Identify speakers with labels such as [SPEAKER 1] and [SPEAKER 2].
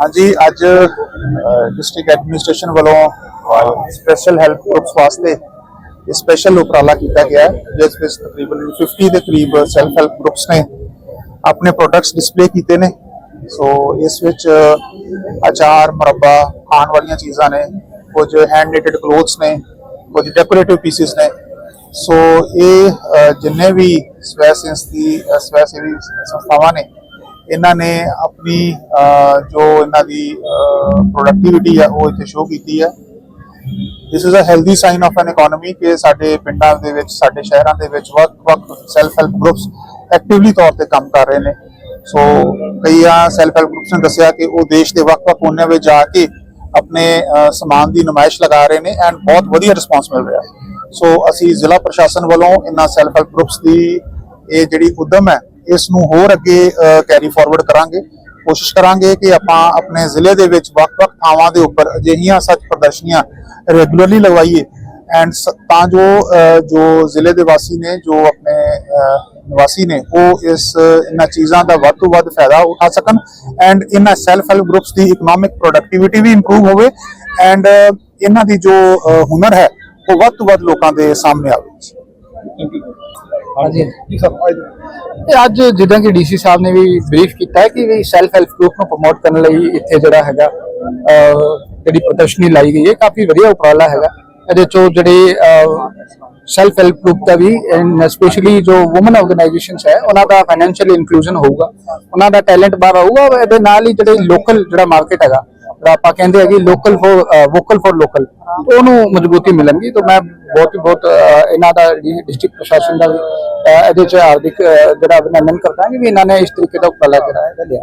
[SPEAKER 1] ਹਾਂਜੀ, ਅੱਜ district administration ਵੱਲੋਂ ਸਪੈਸ਼ਲ ਹੈਲਪ ਗਰੁੱਪਸ ਵਾਸਤੇ ਇਹ ਸਪੈਸ਼ਲ ਉਪਰਾਲਾ ਕੀਤਾ ਗਿਆ ਜਿਸ ਵਿੱਚ ਤਕਰੀਬਨ 50 ਦੇ ਕਰੀਬ ਸੈਲਫ ਹੈਲਪ ਗਰੁੱਪਸ ਨੇ ਆਪਣੇ ਪ੍ਰੋਡਕਟਸ ਡਿਸਪਲੇ ਕੀਤੇ ਨੇ। ਸੋ ਇਸ ਵਿੱਚ ਅਚਾਰ, ਮੁਰੱਬਾ ਖਾਣ ਵਾਲੀਆਂ ਚੀਜ਼ਾਂ ਨੇ, ਕੁਝ ਹੈਂਡ knitted ਕਲੋਥਸ ਨੇ, ਕੁਝ ਡੈਕੋਰੇਟਿਵ ਪੀਸਿਸ ਨੇ। ਸੋ ਇਹ ਜਿੰਨੇ ਵੀ ਸਵੈ ਸੰਸਥੀ ਸਵੈ ਸੇਵੀ ਸੰਸਥਾਵਾਂ ਨੇ ਇਹਨਾਂ ਨੇ ਆਪਣੀ ਜੋ ਇਹਨਾਂ ਦੀ ਪ੍ਰੋਡਕਟਿਵਿਟੀ ਹੈ ਉਹ ਇੱਥੇ ਸ਼ੋਅ ਕੀਤੀ ਹੈ this is a healthy sign of an economy ਕਿ ਸਾਡੇ ਪਿੰਡਾਂ ਦੇ ਵਿੱਚ, ਸਾਡੇ ਸ਼ਹਿਰਾਂ ਦੇ ਵਿੱਚ ਵੱਖ-ਵੱਖ ਸੈਲਫ ਹੈਲਪ ਗਰੁੱਪਸ ਐਕਟਿਵਲੀ ਤੌਰ ਤੇ ਕੰਮ ਕਰ ਰਹੇ ਨੇ। ਸੋ ਕਈਆਂ ਸੈਲਫ ਹੈਲਪ ਗਰੁੱਪਸ ਨੇ ਦੱਸਿਆ ਕਿ ਉਹ ਦੇਸ਼ ਦੇ ਵੱਖ-ਵੱਖ ਕੋਨਿਆਂ ਵਿੱਚ ਜਾ ਕੇ ਆਪਣੇ ਸਮਾਨ ਦੀ ਨੁਮਾਇਸ਼ ਲਗਾ ਰਹੇ ਨੇ ਐਂਡ ਬਹੁਤ ਵਧੀਆ ਰਿਸਪਾਂਸ ਮਿਲ ਰਿਹਾ। ਸੋ ਅਸੀਂ ਜ਼ਿਲ੍ਹਾ ਪ੍ਰਸ਼ਾਸਨ ਵੱਲੋਂ ਇਹਨਾਂ ਸੈਲਫ ਹੈਲਪ ਗਰੁੱਪਸ ਦੀ ਇਹ ਜਿਹੜੀ ਉਦਮ ਹੈ ਇਸ ਨੂੰ ਹੋਰ ਅੱਗੇ ਕੈਰੀ ਫਾਰਵਰਡ ਕਰਾਂਗੇ। ਕੋਸ਼ਿਸ਼ ਕਰਾਂਗੇ ਕਿ ਆਪਾਂ ਆਪਣੇ ਜ਼ਿਲ੍ਹੇ ਦੇ ਵਿੱਚ ਵੱਖ-ਵੱਖ ਥਾਵਾਂ ਦੇ ਉੱਪਰ ਅਜਿਹੀਆਂ ਸੱਚ ਪ੍ਰਦਰਸ਼ਨੀਆਂ ਰੈਗੂਲਰਲੀ ਲਗਵਾਈਏ। ਐਂਡ ਤਾਂ ਜੋ ਜੋ ਜ਼ਿਲ੍ਹੇ ਦੇ ਵਾਸੀ ਨੇ, ਜੋ ਆਪਣੇ ਨਿਵਾਸੀ ਨੇ, ਉਹ ਇਸ, ਇਹਨਾਂ ਚੀਜ਼ਾਂ ਦਾ ਵੱਧ ਤੋਂ ਵੱਧ ਫਾਇਦਾ ਉਠਾ ਸਕਣ ਐਂਡ ਇਹਨਾਂ ਸੈਲਫ ਹੈਲਪ ਗਰੁੱਪਸ ਦੀ ਇਕਨੋਮਿਕ ਪ੍ਰੋਡਕਟਿਵਿਟੀ ਵੀ ਇੰਪਰੂਵ ਹੋਵੇ ਐਂਡ ਇਹਨਾਂ ਦੀ ਜੋ ਹੁਨਰ ਹੈ, ਉਹ ਵੱਧ ਤੋਂ ਵੱਧ ਲੋਕਾਂ ਦੇ ਸਾਹਮਣੇ ਆਵੇ।
[SPEAKER 2] ਹਾਂਜੀ। ਤੇ ਅੱਜ ਜਿੱਦਾਂ ਕਿ ਡੀਸੀ ਸਾਹਿਬ ਨੇ ਵੀ ਬਰੀਫ ਕੀਤਾ ਹੈ ਕਿ ਵੀ ਸੈਲਫ ਹੈਲਪ ਗਰੁੱਪ ਨੂੰ ਪ੍ਰਮੋਟ ਕਰਨ ਲਈ ਇੱਥੇ ਜਿਹੜਾ ਹੈਗਾ ਜਿਹੜੀ ਪ੍ਰਦਰਸ਼ਨੀ ਲਾਈ ਗਈ ਹੈ ਕਾਫੀ ਵਧੀਆ ਉਪਰਾਲਾ ਹੈਗਾ। ਇਹਦੇ ਚੋਂ ਜਿਹੜੇ ਸੈਲਫ ਹੈਲਪ ਗਰੁੱਪ ਦਾ ਵੀ ਸਪੈਸ਼ਲੀ ਜੋ ਔਮਨ ਆਰਗੇਨਾਈਜੇਸ਼ਨਸ ਹੈ ਉਹਨਾਂ ਦਾ ਫਾਈਨੈਂਸ਼ੀਅਲ ਇਨਕਲੂਜਨ ਹੋਊਗਾ। ਉਹਨਾਂ ਦਾ ਟੈਲੈਂਟ ਬਾਹਰ ਆਊਗਾ ਇਹਦੇ ਨਾਲ ਹੀ ਜਿਹੜੇ ਲੋਕਲ ਜਿਹੜਾ ਮਾਰਕੀਟ ਹੈਗਾ ਆਪਾਂ ਕਹਿੰਦੇ ਆ ਕਿ local for vocal for local ਉਹਨੂੰ ਮਜ਼ਬੂਤੀ ਮਿਲਣਗੀ, ਤਾਂ ਮੈਂ ਬਹੁਤ ਹੀ ਬਹੁਤ ਇਹਨਾਂ ਦਾ ਡਿਸਟ੍ਰਿਕਟ ਪ੍ਰਸ਼ਾਸਨ ਦਾ ਵੀ ਇਹਦੇ ਚ ਹਾਰਦਿਕ ਜਿਹੜਾ ਅਭਿਨੰਦਨ ਕਰਦਾ ਕਿ ਵੀ ਇਹਨਾਂ ਨੇ ਇਸ ਤਰੀਕੇ ਦਾ ਉਪਰਾਲਾ ਜਿਹੜਾ ਹੈ ਲਿਆ।